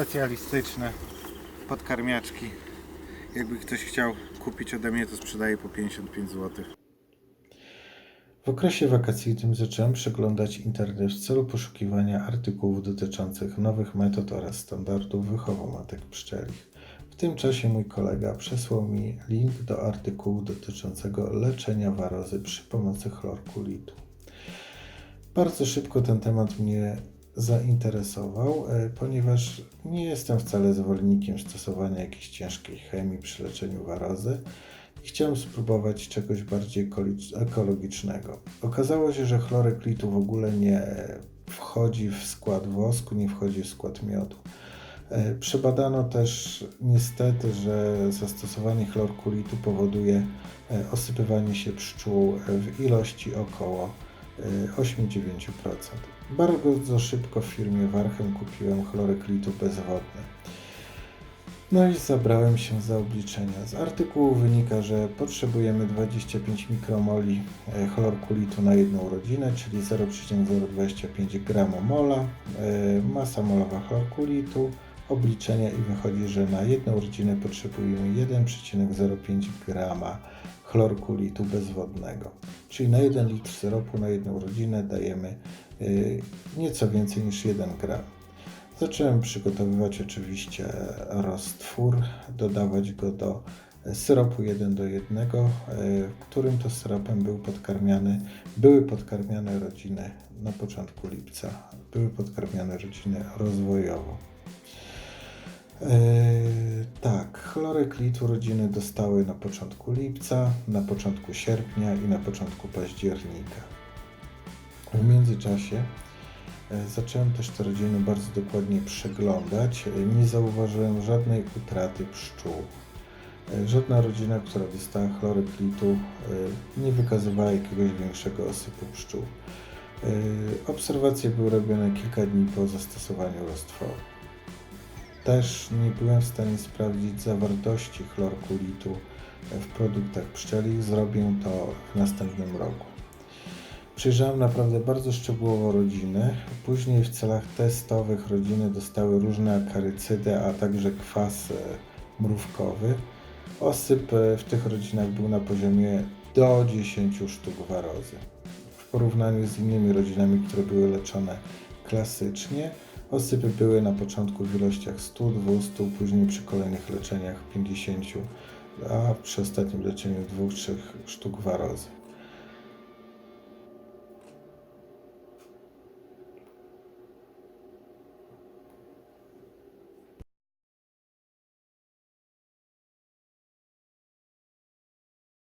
specjalistyczne podkarmiaczki. Jakby ktoś chciał kupić ode mnie, to sprzedaję po 55 zł. W okresie wakacyjnym zacząłem przeglądać internet w celu poszukiwania artykułów dotyczących nowych metod oraz standardów wychowu matek pszczelich. W tym czasie mój kolega przesłał mi link do artykułu dotyczącego leczenia warozy przy pomocy chlorkulitu. Bardzo szybko ten temat mnie zainteresował, e, ponieważ nie jestem wcale zwolennikiem stosowania jakiejś ciężkiej chemii przy leczeniu warozy i chciałem spróbować czegoś bardziej ekologicznego. Okazało się, że chlorek litu w ogóle nie wchodzi w skład wosku, nie wchodzi w skład miodu. E, Przebadano też niestety, że zastosowanie chlorkulitu powoduje e, osypywanie się pszczół w ilości około e, 8-9%. Bardzo szybko w firmie Warchem kupiłem chlorek litu bezwodny. No i zabrałem się za obliczenia. Z artykułu wynika, że potrzebujemy 25 mikromoli e, chlorkulitu na jedną rodzinę, czyli 0,025 g/mola. E, Masa molowa chlorkulitu, obliczenia i wychodzi, że na jedną rodzinę potrzebujemy 1,05 g chlorkulitu bezwodnego. Czyli na 1 litr syropu na jedną rodzinę dajemy nieco więcej niż 1 gram. Zacząłem przygotowywać oczywiście roztwór, dodawać go do syropu 1 do 1, y, którym to syropem był podkarmiany, były podkarmiane rodziny na początku lipca, były podkarmiane rodziny rozwojowo. Yy, tak, chlorek litu rodziny dostały na początku lipca, na początku sierpnia i na początku października. W międzyczasie e, zacząłem też te rodziny bardzo dokładnie przeglądać. E, Nie zauważyłem żadnej utraty pszczół. E, Żadna rodzina, która dostała chlorek litu, e, nie wykazywała jakiegoś większego osypu pszczół. Obserwacje były robione kilka dni po zastosowaniu roztworu. Też nie byłem w stanie sprawdzić zawartości chlorkulitu w produktach pszczelich. Zrobię to w następnym roku. Przyjrzałem naprawdę bardzo szczegółowo rodziny. Później w celach testowych rodziny dostały różne akarycydy, a także kwas e, mrówkowy. Osyp e, w tych rodzinach był na poziomie do 10 sztuk warozy. W porównaniu z innymi rodzinami, które były leczone klasycznie, Osypy były na początku w ilościach 100, 200, później przy kolejnych leczeniach 50, a przy ostatnim leczeniu 2-3 sztuk warozy.